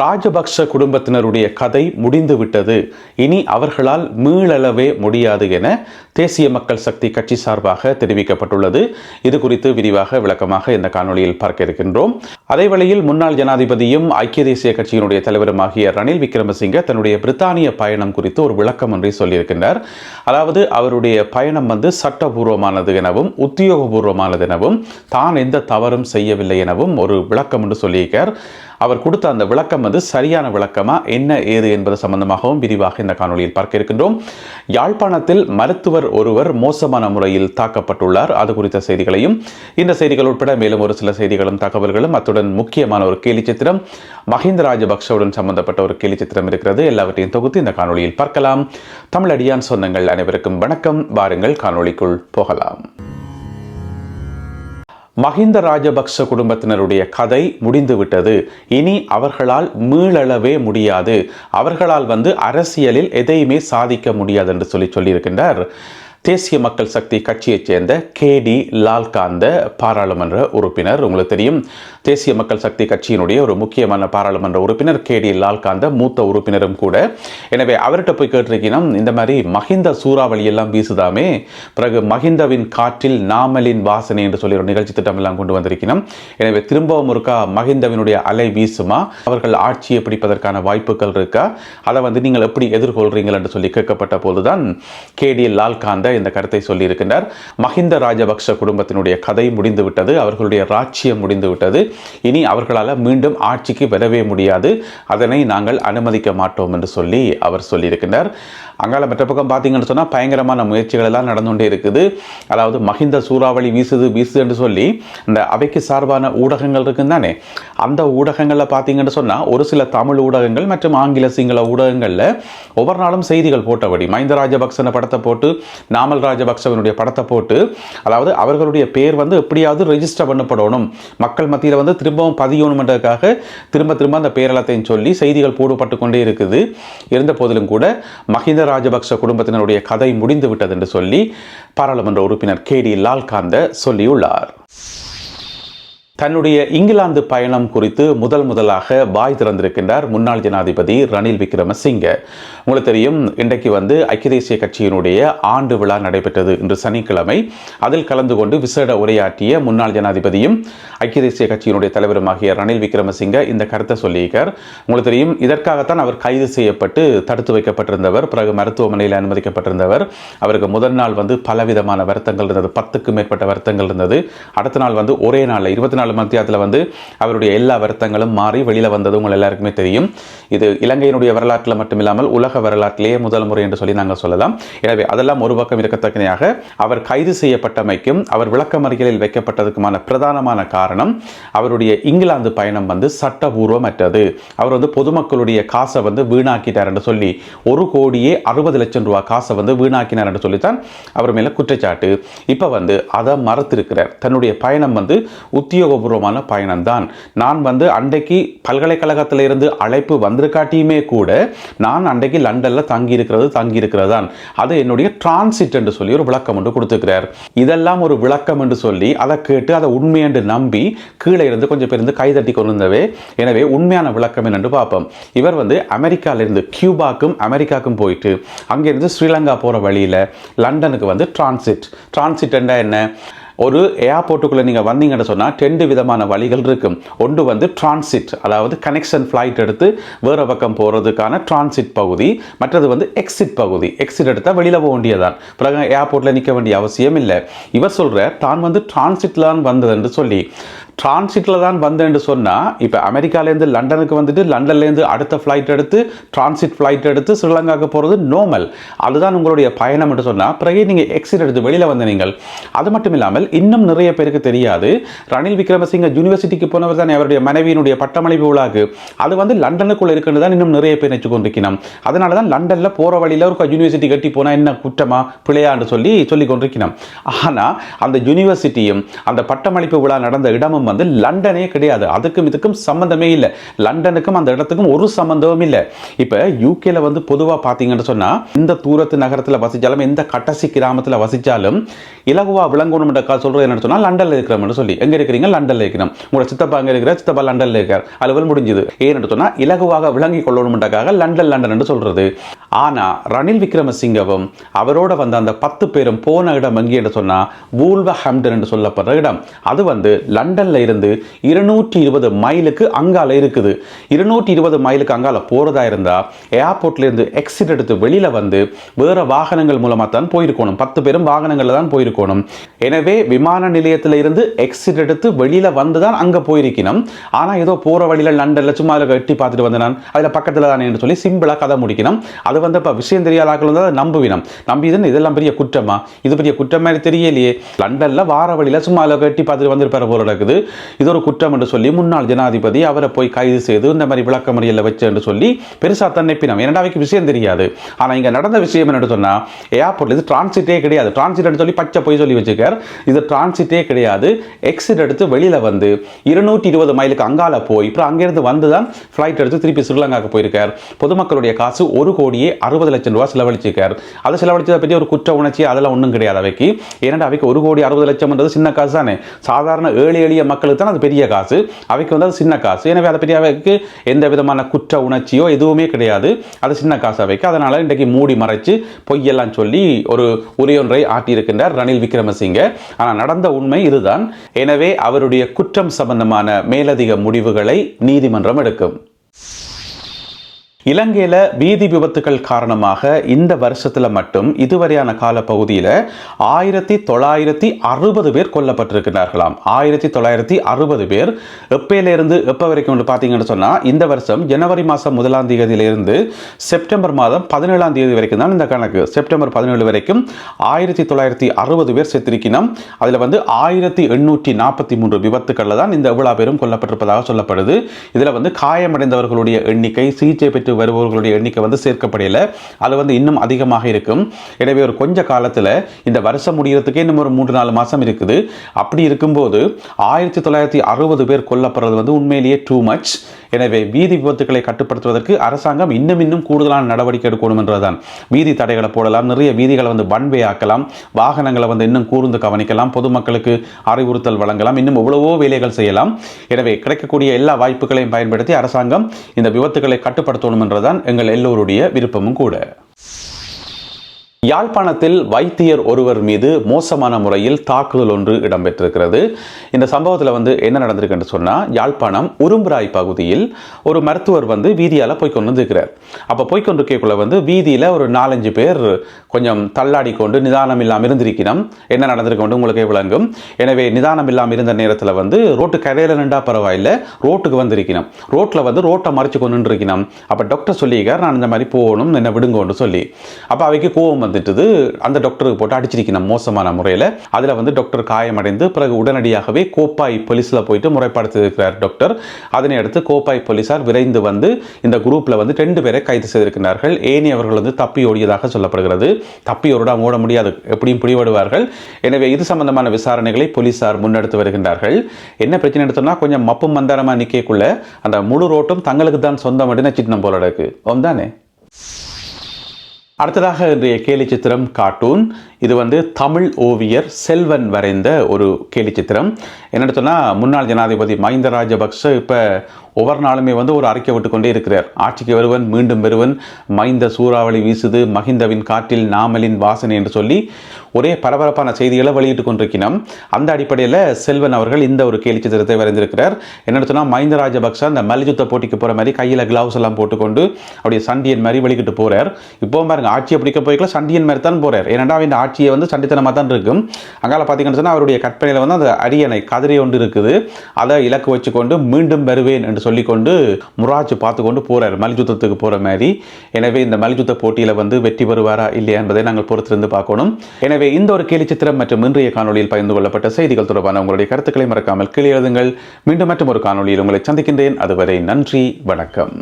ராஜபக்ஷ குடும்பத்தினருடைய கதை முடிந்துவிட்டது. இனி அவர்களால் மீளளவே முடியாது என தேசிய மக்கள் சக்தி கட்சி சார்பாக தெரிவிக்கப்பட்டுள்ளது. இது குறித்து விரிவாக விளக்கமாக இந்த காணொளியில் பார்க்க இருக்கின்றோம். அதே வேளையில் முன்னாள் ஜனாதிபதியும் ஐக்கிய தேசிய கட்சியினுடைய தலைவருமாகிய ரணில் விக்ரமசிங்க தன்னுடைய பிரித்தானிய பயணம் குறித்து ஒரு விளக்கம் ஒன்றை சொல்லியிருக்கின்றார். அதாவது அவருடைய பயணம் வந்து சட்டபூர்வமானது எனவும் உத்தியோகபூர்வமானது எனவும் தான் எந்த தவறும் செய்யவில்லை எனவும் ஒரு விளக்கம் என்று சொல்லியிருக்கார். அவர் கொடுத்த அந்த விளக்கம் வந்து சரியான விளக்கமா என்ன ஏது என்பது சம்பந்தமாகவும் விரிவாக இந்த காணொலியில் பார்க்க இருக்கின்றோம். யாழ்ப்பாணத்தில் மருத்துவர் ஒருவர் மோசமான முறையில் தாக்கப்பட்டுள்ளார். அது குறித்த செய்திகளையும் இந்த செய்திகள் உட்பட மேலும் ஒரு சில செய்திகளும் தகவல்களும் அத்துடன் முக்கியமான ஒரு கேலி சித்திரம் மஹிந்த ராஜபக்ஷவுடன் சம்பந்தப்பட்ட ஒரு கேலி சித்திரம் இருக்கிறது. எல்லாவற்றையும் தொகுத்து இந்த காணொலியில் பார்க்கலாம். தமிழடியான் சொந்தங்கள் அனைவருக்கும் வணக்கம். வாருங்கள் காணொளிக்குள் போகலாம். மஹிந்த ராஜபக்ஷ குடும்பத்தினருடைய கதை முடிந்துவிட்டது. இனி அவர்களால் மீளளவே முடியாது. அவர்களால் வந்து அரசியலில் எதையுமே சாதிக்க முடியாது என்று சொல்லி சொல்லியிருக்கின்றார். தேசிய மக்கள் சக்தி கட்சியைச் சேர்ந்த கே டி லால்காந்த பாராளுமன்ற உறுப்பினர். உங்களுக்கு தெரியும் தேசிய மக்கள் சக்தி கட்சியினுடைய ஒரு முக்கியமான பாராளுமன்ற உறுப்பினர் கே டி லால்காந்த மூத்த உறுப்பினரும் கூட. எனவே அவர்கிட்ட போய் கேட்டிருக்கணும் இந்த மாதிரி மஹிந்த சூறாவளி எல்லாம் வீசுதாமே. பிறகு மஹிந்தவின் காற்றில் நாமலின் வாசனை என்று சொல்லி ஒரு நிகழ்ச்சி திட்டம் எல்லாம் கொண்டு வந்திருக்கணும் எனவே திரும்பவும் இருக்கா மஹிந்தவினுடைய அலை வீசுமா? அவர்கள் ஆட்சியை பிடிப்பதற்கான வாய்ப்புகள் இருக்கா? அதை வந்து நீங்கள் எப்படி எதிர்கொள்றீங்கள் என்று சொல்லி கேட்கப்பட்ட போதுதான் கே டி லால்காந்த இந்த கருத்தை சொல்லியிருக்கின்றார். மஹிந்த ராஜபக்ஷ குடும்பத்தினுடைய கதை முடிந்துவிட்டது. அவர்களுடைய ராட்சியம் முடிந்துவிட்டது. இனி அவர்களால் மீண்டும் ஆட்சிக்கு வரவே முடியாது. அதனை நாங்கள் அனுமதிக்க மாட்டோம் என்று சொல்லி அவர் சொல்லியிருக்கின்றார். அங்கால மற்ற பக்கம் பார்த்தீங்கன்னு சொன்னால் பயங்கரமான முயற்சிகள் எல்லாம் நடந்து கொண்டே இருக்குது. அதாவது மஹிந்த சூறாவளி வீசுது வீசுது என்று சொல்லி இந்த அவைக்கு சார்பான ஊடகங்கள் இருக்குன்னு தானே? அந்த ஊடகங்களில் பார்த்தீங்கன்னு சொன்னால் ஒரு சில தமிழ் ஊடகங்கள் மற்றும் ஆங்கில சிங்கள ஊடகங்களில் ஒவ்வொரு நாளும் செய்திகள் போட்டபடி மஹிந்த ராஜபக்சன படத்தை போட்டு நாமல் ராஜபக்சவனுடைய படத்தை போட்டு அதாவது அவர்களுடைய பேர் வந்து எப்படியாவது ரெஜிஸ்டர் பண்ணப்படணும். மக்கள் மத்தியில் வந்து திரும்பவும் பதியணுமன்றதுக்காக திரும்ப திரும்ப அந்த பேரலத்தையும் சொல்லி செய்திகள் போடப்பட்டு கொண்டே இருக்குது. இருந்த போதிலும் கூட மஹிந்த ராஜபக்ச குடும்பத்தினருடைய கதை முடிந்து விட்டது என்று சொல்லி பாராளுமன்ற உறுப்பினர் கே டி லால்காந்த சொல்லியுள்ளார். தன்னுடைய இங்கிலாந்து பயணம் குறித்து முதல் முதலாக வாய் திறந்திருக்கின்றார் முன்னாள் ஜனாதிபதி ரணில் விக்ரமசிங்க. உங்களுக்கு தெரியும் இன்றைக்கு வந்து ஐக்கிய தேசிய கட்சியினுடைய ஆண்டு விழா நடைபெற்றது இன்று சனிக்கிழமை. அதில் கலந்து கொண்டு விசேட உரையாற்றிய முன்னாள் ஜனாதிபதியும் ஐக்கிய தேசிய கட்சியினுடைய தலைவருமாகிய ரணில் விக்ரமசிங்க இந்த கருத்தை சொல்லியிருக்கார். உங்களுக்கு தெரியும் இதற்காகத்தான் அவர் கைது செய்யப்பட்டு தடுத்து வைக்கப்பட்டிருந்தவர் பிறகு மருத்துவமனையில் அனுமதிக்கப்பட்டிருந்தவர். அவருக்கு முதல் நாள் வந்து பலவிதமான வருத்தங்கள் இருந்தது பத்துக்கும் மேற்பட்ட வருத்தங்கள் இருந்தது. அடுத்த நாள் வந்து ஒரே நாளில் இருபத்தி நாலு மத்தியத்தில் வந்து அவருடைய எல்லா வருத்தங்களும் மாறி வெளியில் வந்தது உங்கள் எல்லாருக்குமே தெரியும். இது இலங்கையினுடைய வரலாற்றில் மட்டுமில்லாமல் உலக வரலாற்றிலேயே முதல் முறை என்று சொல்லி நாங்கள் சொல்லலாம். எனவே அதெல்லாம் ஒரு பக்கம் இருக்கத்தக்கனையாக அவர் கைது செய்யப்பட்டமைக்கும் அவர் விளக்கமறியலில் வைக்கப்பட்டதுக்குமான பிரதானமான காரணம் அவருடைய இங்கிலாந்து பயணம் வந்து சட்டபூர்வமற்றது. அவர் வந்து பொதுமக்களுடைய காசை வந்து வீணாக்கிட்டார் என்று சொல்லி ஒரு கோடியே அறுபது லட்சம் ரூபாய் காசை வந்து வீணாக்கினார் என்று சொல்லித்தான் அவர் மேலே குற்றச்சாட்டு. இப்போ வந்து அதை மறுத்திருக்கிறார். தன்னுடைய பயணம் வந்து உத்தியோகபூர்வமான பயணம்தான். நான் வந்து அன்றைக்கு பல்கலைக்கழகத்திலிருந்து அழைப்பு வந்திருக்காட்டியுமே கூட நான் அன்றைக்கு லண்டனில் தங்கி இருக்கிறது தங்கி இருக்கிறதான் அது என்னுடைய டிரான்சிட் என்று சொல்லி ஒரு விளக்கம் என்று கொடுத்துக்கிறார் இதெல்லாம் ஒரு விளக்கம் என்று சொல்லி அதை கேட்டு அதை உண்மை என்று நம்பி கீழே இருந்து கொஞ்சம் பேர் இருந்து கைதட்டி கொண்டிருந்தவே எனவே உண்மையான விளக்கம் என்னென்று பார்ப்போம். இவர் வந்து அமெரிக்காவிலிருந்து கியூபாக்கும் அமெரிக்காவுக்கும் போயிட்டு அங்கேருந்து ஸ்ரீலங்கா போகிற வழியில் லண்டனுக்கு வந்து டிரான்சிட் டிரான்சிட் என்ன? ஒரு ஏர்போர்ட்டுக்குள்ளே நீங்கள் வந்தீங்கன்னு சொன்னால் ரெண்டு விதமான வழிகள் இருக்கும் ஒன்று வந்து டிரான்சிட் அதாவது கனெக்ஷன் ஃப்ளைட் எடுத்து வேறு பக்கம் போகிறதுக்கான டிரான்சிட் பகுதி. மற்றது வந்து எக்ஸிட் பகுதி. எக்ஸிட் எடுத்தால் வெளியில் போக வேண்டியதான் பிறகு ஏர்போர்ட்டில் நிற்க வேண்டிய அவசியம் இல்லை. இவர் சொல்கிற தான் வந்து டிரான்சிட்டில் தான் வந்தது என்று சொல்லி டிரான்சிட்டில் தான் வந்தேன்னு சொன்னால் இப்போ அமெரிக்காலேருந்து லண்டனுக்கு வந்துட்டு லண்டன்லேருந்து அடுத்த ஃப்ளைட் எடுத்து டிரான்சிட் ஃப்ளைட் எடுத்து ஸ்ரீலங்காவுக்கு போகிறது நோமல் அதுதான் உங்களுடைய பயணம் என்று சொன்னால் பிறகு நீங்கள் எக்ஸிட் எடுத்து வெளியில் வந்த நீங்கள். அது மட்டும் இல்லாமல் இன்னும் நிறைய பேருக்கு தெரியாது ரணில் விக்ரமசிங்க யூனிவர்சிட்டிக்கு போனவர் தான் அவருடைய மனைவியினுடைய பட்டமளிப்பு விழாக்கு. அது வந்து லண்டனுக்குள்ளே இருக்குன்னு தான் இன்னும் நிறைய பேர் நினைச்சு கொண்டிருக்கணும் அதனால தான் லண்டனில் போகிற வழியில் ஒரு யூனிவர்சிட்டி கட்டி போனால் என்ன குற்றமாக பிழையான்னு சொல்லி சொல்லி கொண்டிருக்கணும் ஆனால் அந்த யூனிவர்சிட்டியும் அந்த பட்டமளிப்பு விழா நடந்த இடமும் ஆரம்பம் வந்து லண்டனே கிடையாது. அதுக்கும் இதுக்கும் சம்பந்தமே இல்லை. லண்டனுக்கும் அந்த இடத்துக்கும் ஒரு சம்பந்தமும் இல்லை. இப்போ யூகேல வந்து பொதுவாக பார்த்தீங்கன்னு சொன்னால் இந்த தூரத்து நகரத்தில் வசித்தாலும் எந்த கட்டசி கிராமத்தில் வசித்தாலும் இலகுவா விளங்கணும் என்ற சொல்கிறது என்னன்னு சொன்னால் லண்டனில் இருக்கிறோம்னு சொல்லி. எங்கே இருக்கிறீங்க? லண்டனில் இருக்கிறோம். உங்களோட சித்தப்பா அங்கே இருக்கிற சித்தப்பா லண்டனில் இருக்கார். அலுவல் முடிஞ்சது. ஏன்னு சொன்னால் இலகுவாக விளங்கி கொள்ளணும்ன்றக்காக லண்டன் லண்டன் என்று சொல்கிறது ஆனால் ரணில் விக்ரமசிங்கவும் அவரோட வந்த அந்த பத்து பேரும் போன இடம் எங்கே என்று சொன்னால் வூல்வ ஹம்டன் என்று சொல்லப்படுற இடம். அது வந்து லண்டன் லண்டனில் இருந்து இருநூற்றி இருபது மைலுக்கு அங்கால இருக்குது. இருநூற்றி இருபது மைலுக்கு அங்கால போறதா இருந்தா ஏர்போர்ட்ல இருந்து எக்ஸிட் எடுத்து வெளியில வந்து வேற வாகனங்கள் மூலமா தான் போயிருக்கணும். பத்து பேரும் வாகனங்கள்ல தான் போயிருக்கணும். எனவே விமான நிலையத்தில் இருந்து எக்ஸிட் எடுத்து வெளியில வந்து தான் அங்க போயிருக்கணும். ஆனால் ஏதோ போற வழியில லண்டன்ல சும்மா அதில் எட்டி பார்த்துட்டு வந்து நான் அதில் பக்கத்துல தானே என்று சொல்லி சிம்பிளாக கதை முடிக்கணும். அது வந்து இப்போ விஷயம் தெரியாத ஆக்கள் வந்து அதை நம்புவினம். நம்பி இதெல்லாம் பெரிய குற்றமா? இது பெரிய குற்றம் மாதிரி தெரியலையே. லண்டன்ல வார வழியில சும்மா அதில் எட்டி பார்த்துட்டு வந்திருப்பாரு போல நடக்குது. இது ஒரு குற்றம் என்று சொல்லி முன்னாள் ஜனாதிபதி அவரை போய் கைது செய்து இந்த மாதிரி விளக்கமறியலில் வச்சு என்று சொல்லி பெருசாக தன்னைப்பினம். இரண்டாவைக்கு விஷயம் தெரியாது. ஆனால் இங்கே நடந்த விஷயம் என்னென்னு சொன்னால் ஏர்போர்ட்டில் இது டிரான்சிட்டே கிடையாது. டிரான்சிட் சொல்லி பச்சை போய் சொல்லி வச்சுக்கார் இது டிரான்சிட்டே கிடையாது. எக்ஸிட் எடுத்து வெளியில் வந்து இருநூற்றி இருபது மைலுக்கு அங்கால போய் அப்புறம் அங்கேருந்து வந்து தான் ஃப்ளைட் எடுத்து திருப்பி ஸ்ரீலங்காக்கு போயிருக்கார். பொதுமக்களுடைய காசு ஒரு கோடியே அறுபது லட்சம் ரூபா செலவழிச்சிருக்கார். அதை செலவழிச்சதை பற்றி ஒரு குற்ற உணர்ச்சி அதெல்லாம் ஒன்றும் கிடையாது அவைக்கு. ஏன்னா அவைக்கு ஒரு கோடி அறுபது லட்சம்ன்றது சின்ன காசு தானே. சாதாரண ஏழை எளிய மக்களுக்கு தான் அது பெரிய காசு. அவைக்கு வந்து அது சின்ன காசு. எனவே அதை பெரிய அவைக்கு எந்த விதமான குற்ற உணர்ச்சியோ எதுவுமே கிடையாது. அது சின்ன காசு அவைக்கு. அதனால் இன்றைக்கு மூடி மறைச்சு பொய்யெல்லாம் சொல்லி ஒரு உரையொன்றை ஆட்டியிருக்கின்றார் ரணில் விக்ரமசிங்க. ஆனால் நடந்த உண்மை இதுதான். எனவே அவருடைய குற்றம் சம்பந்தமான மேலதிக முடிவுகளை நீதிமன்றம் எடுக்கும். இலங்கையில் வீதி விபத்துகள் காரணமாக இந்த வருஷத்தில் மட்டும் இதுவரையான காலப்பகுதியில் ஆயிரத்தி தொள்ளாயிரத்தி அறுபது பேர் கொல்லப்பட்டிருக்கிறார்களாம். ஆயிரத்தி தொள்ளாயிரத்தி அறுபது பேர் எப்பயிலிருந்து எப்போ வரைக்கும் பார்த்தீங்கன்னு சொன்னால் இந்த வருஷம் ஜனவரி மாதம் முதலாம் தேதியிலிருந்து செப்டம்பர் மாதம் பதினேழாம் தேதி வரைக்கும் தான் இந்த கணக்கு. செப்டம்பர் பதினேழு வரைக்கும் ஆயிரத்தி தொள்ளாயிரத்தி அறுபது பேர் செத்திருக்கணும் அதில் வந்து ஆயிரத்தி எண்ணூற்றி நாற்பத்தி மூன்று விபத்துக்களில் தான் இந்த எவ்வளோ பேரும் கொல்லப்பட்டிருப்பதாக சொல்லப்படுது. இதில் வந்து காயமடைந்தவர்களுடைய எண்ணிக்கை சிகிச்சை பெற்று வருபவர்களுடைய எண்ணிக்கை வந்து சேர்க்கப்படையில். அது வந்து இன்னும் அதிகமாக இருக்கும். எனவே ஒரு கொஞ்ச காலத்தில் இந்த வருஷம் முடிகிறதுக்கே இன்னும் ஒரு மூன்று நாலு மாதம் இருக்குது. அப்படி இருக்கும்போது ஆயிரத்தி தொள்ளாயிரத்தி அறுபது பேர் கொல்லப்படுறது வந்து உண்மையிலேயே டூ மச் எனவே வீதி விபத்துக்களை கட்டுப்படுத்துவதற்கு அரசாங்கம் இன்னும் இன்னும் கூடுதலான நடவடிக்கை எடுக்கணும் என்றுதான். வீதி தடைகளை போடலாம் நிறைய வீதிகளை வந்து பன்வே ஆக்கலாம் வாகனங்களை வந்து இன்னும் கூர்ந்து கவனிக்கலாம் பொதுமக்களுக்கு அறிவுறுத்தல் வழங்கலாம் இன்னும் எவ்வளவோ வேலைகள் செய்யலாம். எனவே கிடைக்கக்கூடிய எல்லா வாய்ப்புகளையும் பயன்படுத்தி அரசாங்கம் இந்த விபத்துக்களை கட்டுப்படுத்தணும் என்றுதான் எங்கள் எல்லோருடைய விருப்பமும் கூட. யாழ்ப்பாணத்தில் வைத்தியர் ஒருவர் மீது மோசமான முறையில் தாக்குதல் ஒன்று இடம்பெற்றிருக்கிறது. இந்த சம்பவத்தில் வந்து என்ன நடந்திருக்குன்னு சொன்னால் யாழ்ப்பாணம் உரும்புராய் பகுதியில் ஒரு மருத்துவர் வந்து வீதியால் போய் கொண்டு வந்துருக்கிறார் அப்போ போய் கொண்டிருக்கக்குள்ள வந்து வீதியில் ஒரு நாலஞ்சு பேர் கொஞ்சம் தள்ளாடி கொண்டு நிதானம் இல்லாமல் இருந்திருக்கணும். என்ன நடந்திருக்கு உங்களுக்கு விளங்கும். எனவே நிதானம் இல்லாமல் இருந்த நேரத்தில் வந்து ரோட்டு கரையில் நின்றா பரவாயில்ல ரோட்டுக்கு வந்திருக்கணும். ரோட்டில் வந்து ரோட்டை மறைச்சு கொண்டு இருக்கணும் அப்போ டாக்டர் சொல்லியிருக்கார் நான் இந்த மாதிரி போகணும் என்ன விடுங்கன்னு சொல்லி. அப்போ அவைக்கு கோவம் வந்துட்டுது. அந்த டாக்டருக்கு போட்டு அடிச்சிருக்கணும் மோசமான முறையில். அதில் வந்து டாக்டர் காயமடைந்து பிறகு உடனடியாகவே கோப்பாய் போலீஸில் போயிட்டு முறைப்படுத்தியிருக்கிறார் டாக்டர் அதனை அடுத்து கோப்பாய் போலீசார் விரைந்து வந்து இந்த குரூப்பில் வந்து ரெண்டு பேரை கைது செய்திருக்கிறார்கள். ஏனி அவர்கள் வந்து தப்பி ஓடியதாக சொல்லப்படுகிறது. தப்பி ஒரு ஓட முடியாது. எப்படியும் பிடிபடுவார்கள். எனவே இது சம்பந்தமான விசாரணைகளை போலீசார் முன்னெடுத்து வருகின்றார்கள். என்ன பிரச்சனை எடுத்தோம்னா கொஞ்சம் மப்பும் மந்தாரமாக நிற்கக்குள்ள அந்த முழு ரோட்டும் தங்களுக்கு தான் சொந்தம் அப்படின்னு சின்னம் போல இருக்கு. தானே அடுத்ததாக இன்றைய கேலி சித்திரம் கார்ட்டூன். இது வந்து தமிழ் ஓவியர் செல்வன் வரைந்த ஒரு கேலி சித்திரம். என்னென்னு சொன்னால் முன்னாள் ஜனாதிபதி மஹிந்த ராஜபக்ஷ இப்போ ஒவ்வொரு நாளுமே வந்து ஒரு அறிக்கை விட்டுக்கொண்டே இருக்கிறார். ஆட்சிக்கு வருவன் மீண்டும் வருவன் மைந்த சூறாவளி வீசுது மஹிந்தவின் காற்றில் நாமலின் வாசனை என்று சொல்லி ஒரே பரபரப்பான செய்திகளை வெளியிட்டு கொண்டிருக்கிறோம் அந்த அடிப்படையில் செல்வன் அவர்கள் இந்த ஒரு கேலி சித்திரத்தை வரைந்திருக்கிறார். என்ன சொன்னால் மஹிந்த ராஜபக்ச அந்த மல்யுத்த போட்டிக்கு போகிற மாதிரி கையில் கிளவுஸ் எல்லாம் போட்டுக்கொண்டு அப்படியே சண்டியன் மாதிரி வெளிக்கிட்டு போகிறார் இப்போ பாருங்க ஆட்சியை பிடிக்க போய்க்கலாம் சண்டியன் மாதிரி தான் போகிறார் ஏன்னா இந்த காட்சியை வந்து சண்டித்தனமாக தான் இருக்கும். அங்கால பார்த்தீங்கன்னு சொன்னால் அவருடைய கற்பனையில் வந்து அந்த அரியணை கதிரை ஒன்று இருக்குது. அதை இலக்கு வச்சுக்கொண்டு மீண்டும் வருவேன் என்று சொல்லிக்கொண்டு முராஜ் பார்த்து கொண்டு போகிறார் மல்யுத்தத்துக்கு போகிற மாதிரி. எனவே இந்த மல்யுத்த போட்டியில் வந்து வெற்றி பெறுவாரா இல்லையா என்பதை நாங்கள் பொறுத்திருந்து பார்க்கணும். எனவே இந்த ஒரு கேலி சித்திரம் மற்றும் இன்றைய காணொலியில் பகிர்ந்து கொள்ளப்பட்ட செய்திகள் தொடர்பான உங்களுடைய கருத்துக்களை மறக்காமல் கீழே எழுதுங்கள். மீண்டும் மற்றும் ஒரு காணொலியில் உங்களை சந்திக்கின்றேன். அதுவரை நன்றி வணக்கம்.